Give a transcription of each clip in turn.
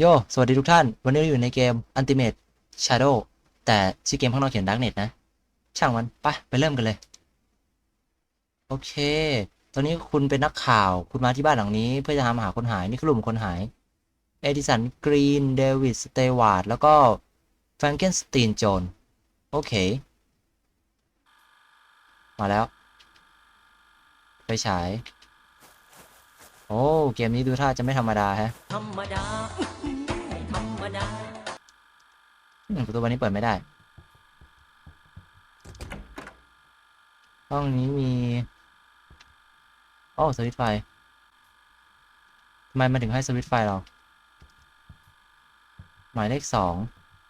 โย สวัสดีทุกท่าน วันนี้เราอยู่ในเกม Ultimate Shadow แต่ชื่อเกมข้างนอกเขียน Darknet นะ ช่างมันไปไปเริ่มกันเลย โอเค ตอนนี้คุณเป็นนักข่าว คุณมาที่บ้านหลังนี้ เพื่อจะตามหาคนหาย นี่คือกลุ่มคนหาย เอดิสัน กรีน เดวิด สเตวาร์ด แล้วก็แฟรงเกนสตีน โจน โอเค มาแล้ว ไปฉาย โอ้ เกมนี้ดูท่าจะไม่ธรรมดาแฮะ ธรรมดา ไม่ธรรมดาอืมประตูบานนี้เปิดไม่ได้ ห้องนี้มีโอ้สวิตไฟทำไมมันถึงให้สวิตไฟเรา หมายเลขสอง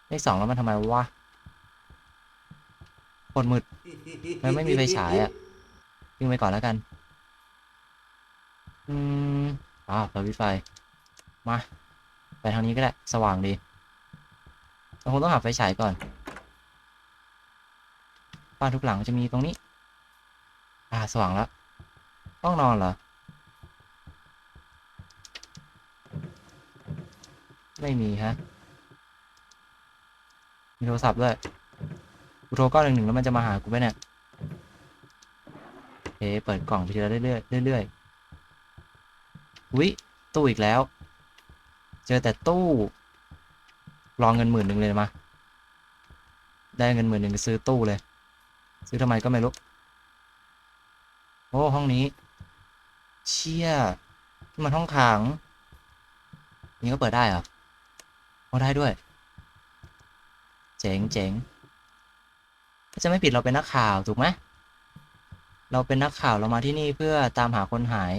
เลขสองแล้วมันทำไมวะโคตรมืดมันไม่มีไฟฉายอะวิ่งไปก่อนแล้วกัน อืมอ้าวสวิตไฟ มา ไปทางนี้ก็ได้ สว่างดีเราคงต้องหาไฟฉายก่อน บ้านทุกหลังจะมีตรงนี้ อ่า สว่างแล้วห้องนอนเหรอ ไม่มีฮะ มีโทรศัพท์ด้วยกูโทรก้อนหนึ่งหนึ่งแล้วมันจะมาหากูไหมเนี่ยเอ๊ะเปิดกล่องไปทีละเรื่อยๆเรื่อยๆวิตู้อีกแล้ว เจอแต่ตู้รองเงินหมื่นหนึ่งเลยมา ได้เงินหมื่นหนึ่งซื้อตู้เลย ซื้อทำไมก็ไม่รู้ โอ้ห้องนี้ เชี่ยมันห้องขัง นี่ก็เปิดได้เหรอโอ้ได้ด้วย เจ๋งเจ๋งถ้าจะไม่ผิดเราเป็นนักข่าวถูกไหมเราเป็นนักข่าวเรามาที่นี่เพื่อตามหาคนหาย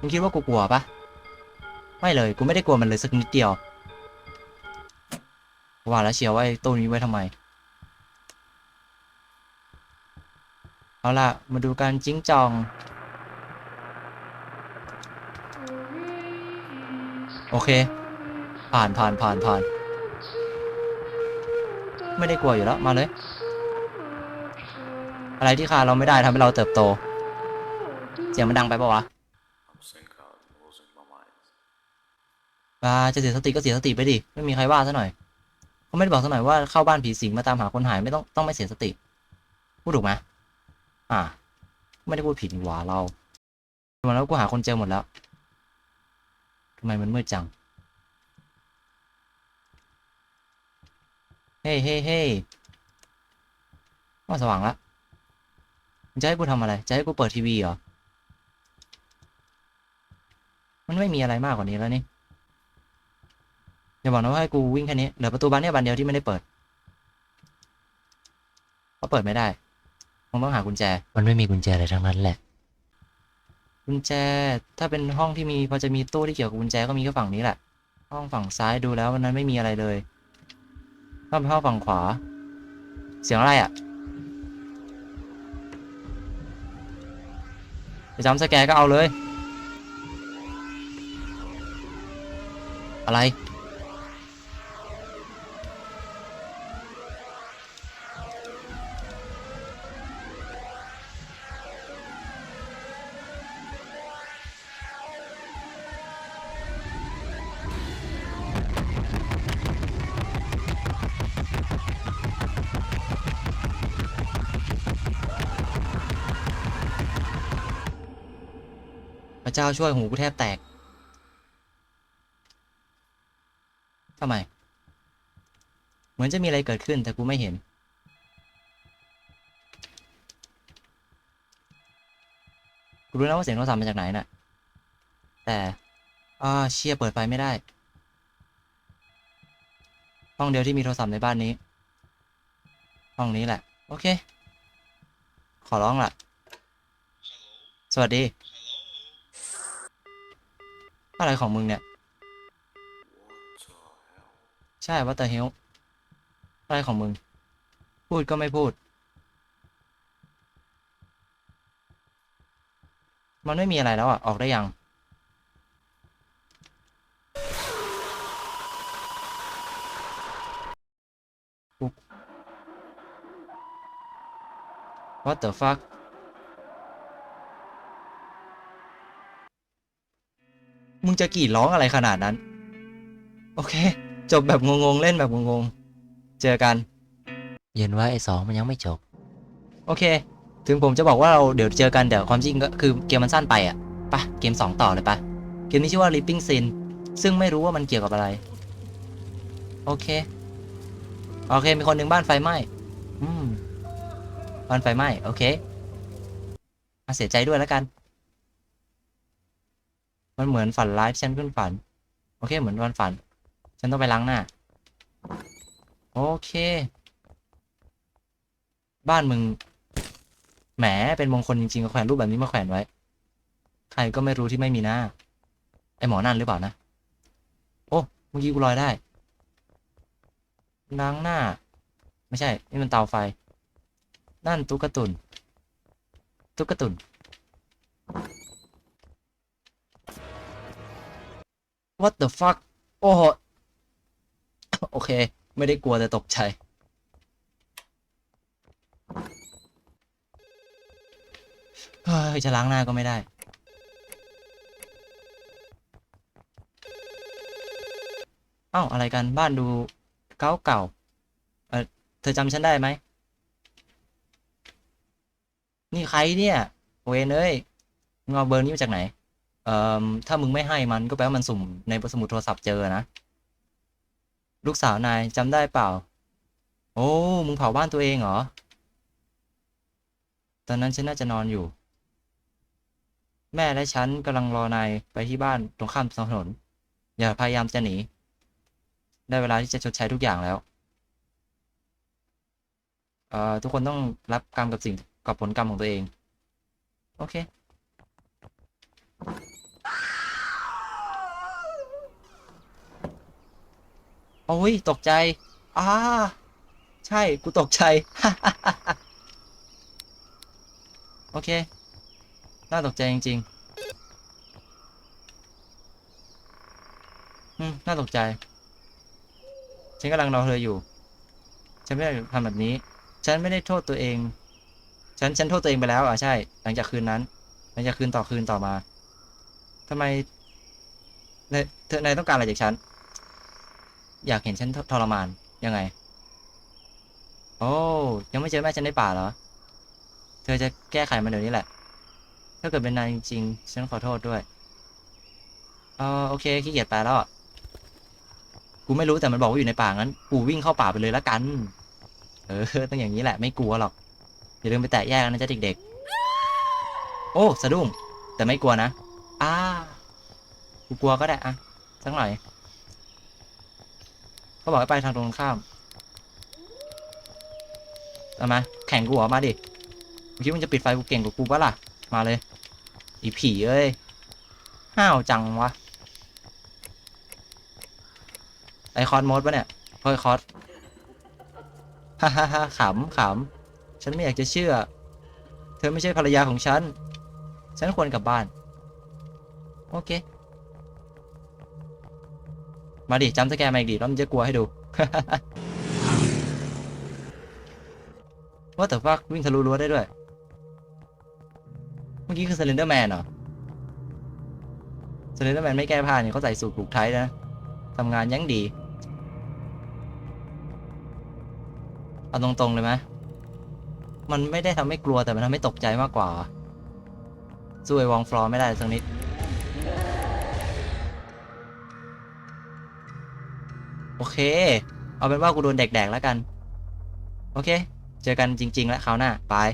มึงคิดว่ากูกลัวปะไม่เลย กูไม่ได้กลัวมันเลยสักนิดเดียว ว่าแล้วเชียวว่าตู้นี้ไว้ทำไม เอาล่ะ มาดูการจิ้งจองโอเค ผ่านผ่านผ่านผ่าน ไม่ได้กลัวอยู่แล้ว มาเลย อะไรที่คาเราไม่ได้ทำให้เราเติบโต เสียงมันดังไปปะวะ อ่าจะเสียสติก็เสียสติไปดิไม่มีใครว่าซะหน่อยเขาไม่ได้บอกซะหน่อยว่าเข้าบ้านผีสิงมาตามหาคนหายไม่ต้องต้องไม่เสียสติพูดถูกไหมอ่า ไม่ได้พูดผิดหว่าเราวันแล้วกูหาคนเจอหมดแล้วทำไมมันมืดจัง เฮ้เฮ้เฮ้ว่าสว่างละจะให้กูทำอะไร จะให้กูเปิดทีวีเหรอ มันไม่มีอะไรมากกว่านี้แล้วนี่ อย่าบอกนะว่าให้กูวิ่งแค่นี้เหลือประตูบานเนี่ยบานเดียวที่ไม่ได้เปิดเพราะเปิดไม่ได้คงต้องหากุญแจ มันไม่มีกุญแจอะไรทั้งนั้นแหละ กุญแจ ถ้าเป็นห้องที่มีพอจะมีตู้ที่เกี่ยวกับกุญแจก็มีแค่ฝั่งนี้แหละ ห้องฝั่งซ้ายดูแล้ววันนั้นไม่มีอะไรเลยถ้าเป็นห้องฝั่งขวา เสียงอะไรอะ่ะจะจำสแกร์ก็เอาเลย อะไร เจ้าช่วยหูกูแทบแตกทำไม เหมือนจะมีอะไรเกิดขึ้นแต่กูไม่เห็น กูรู้นะว่าเสียงโทรศัพท์มาจากไหนน่ะ แต่อ่าเชียเปิดไฟไม่ได้ ห้องเดียวที่มีโทรศัพท์ในบ้านนี้ ห้องนี้แหละ โอเค ขอร้องล่ะ สวัสดี อะไรของมึงเนี่ย ใช่ว่าแต่เฮลอะไรของมึง พูดก็ไม่พูด มันไม่มีอะไรแล้วอะ ออกได้ยัง what the fuck มึงจะกรีดร้องอะไรขนาดนั้น โอเค จบแบบงงๆ เล่นแบบงงๆ เจอกัน เย็นว่าไอ้สองมันยังไม่จบ โอเค ถึงผมจะบอกว่าเราเดี๋ยวเจอกัน แต่ความจริงก็คือเกมมันสั้นไปอะไปะเกม 2 ต่อเลยปะเกมนี้ชื่อว่า Leaping Sin ซึ่งไม่รู้ว่ามันเกี่ยวกับอะไร โอเค โอเค มีคนหนึ่งบ้านไฟไหม้อืมบ้านไฟไหม้ โอเคมาเสียใจด้วยแล้วกัน มันเหมือนฝันร้ายที่ฉันเพิ่งฝัน โอเค เหมือนวันฝัน ฉันต้องไปล้างหน้า โอเค บ้านมึง แหม เป็นมงคลจริงๆก็แขวนรูปแบบนี้มาแขวนไว้ ใครก็ไม่รู้ที่ไม่มีหน้า ไอหมอนั่นหรือเปล่านะ โอ้ เมื่อกี้กูลอยได้ ล้างหน้า ไม่ใช่ นี่มันเตาไฟ นั่นตุ๊กตุน ตุ๊กตุน What the fuck โอ้โหโอเค ไม่ได้กลัวแต่ตกใจ เฮ้ย จะล้างหน้าก็ไม่ได้ เอ้า อะไรกันบ้านดูเก่าเก่าเออเธอจำฉันได้ไหม นี่ใครเนี่ย เวนเอ้ยมึงเอาเบอร์นี้มาจากไหน เอ่อถ้ามึงไม่ให้มันก็แปลว่ามันสุ่มในสมุดโทรศัพท์เจอนะ ลูกสาวนายจำได้เปล่า โอ้ มึงเผาบ้านตัวเองเหรอ ตอนนั้นฉันน่าจะนอนอยู่ แม่และฉันกำลังรอนายไปที่บ้านตรงข้ามถนน อย่าพยายามจะหนี ได้เวลาที่จะชดใช้ทุกอย่างแล้วเอ่อทุกคนต้องรับกรรมกับสิ่งกับผลกรรมของตัวเอง โอเค โอ้ยตกใจอ่าใช่ กูตกใจ โอเค น่าตกใจจริงๆ อืม น่าตกใจ ฉันกำลังรอเธออยู่ ฉันไม่ได้ทำแบบนี้ ฉันไม่ได้โทษตัวเอง ฉัน ฉันโทษตัวเองไปแล้ว อะ ใช่ หลังจากคืนนั้น หลังจากคืนต่อคืนต่อมาทำไมเธอนายต้องการอะไรจากฉัน อยากเห็นฉันทรมาน ยังไง โอ้ยังไม่เจอแม่ฉันในป่าเหรอ เธอจะแก้ไขมันเดี๋ยวนี้แหละ ถ้าเกิดเป็นนายจริงๆฉันขอโทษด้วยเออโอเคขี้เกียจไปแล้วกูไม่รู้แต่มันบอกว่าอยู่ในป่างั้น กูวิ่งเข้าป่าไปเลยละกัน เออต้องอย่างนี้แหละไม่กลัวหรอกอย่าลืมไปแตะแยกนะจ๊ะเด็กๆ โอ้สะดุ้งแต่ไม่กลัวนะอ้ากูกลัวก็ได้อะสักหน่อย เขาบอกให้ไปทางตรงข้ามเอามาแข่งกูเหรอมาดิมึงคิดว่ามึงจะปิดไฟกูเก่งกว่ากูปะล่ะ มาเลย อีผีเอ้ย ห้าวจังวะ ไอคอนมดปะเนี่ยพอยคอสฮ่าฮ่าฮ่าขำขำฉันไม่อยากจะเชื่อ เธอไม่ใช่ภรรยาของฉัน ฉันควรกลับบ้าน โอเค มาดิจำสแกนมาอีกดิแล้วมันจะกลัวให้ดู ว่าแต่ว่าวิ่งทะลุรั้วได้ด้วย เมื่อกี้คือ s เลนเดอร์แมนเหรอ s เลนเดอร์แมนไม่แก้ผ้าเนี่ยเขาใส่สูทผูกไทยนะทำงานยังดี เอาตรงๆเลยไหมมันไม่ได้ทำให้กลัวแต่มันทำให้ตกใจมากกว่าสู้ไอ้วองฟลอร์ไม่ได้สักนิด โอเค เอาเป็นว่ากูโดนแดกๆแล้วกัน โอเค เจอกันจริง ๆ แล้วคราวหน้า บาย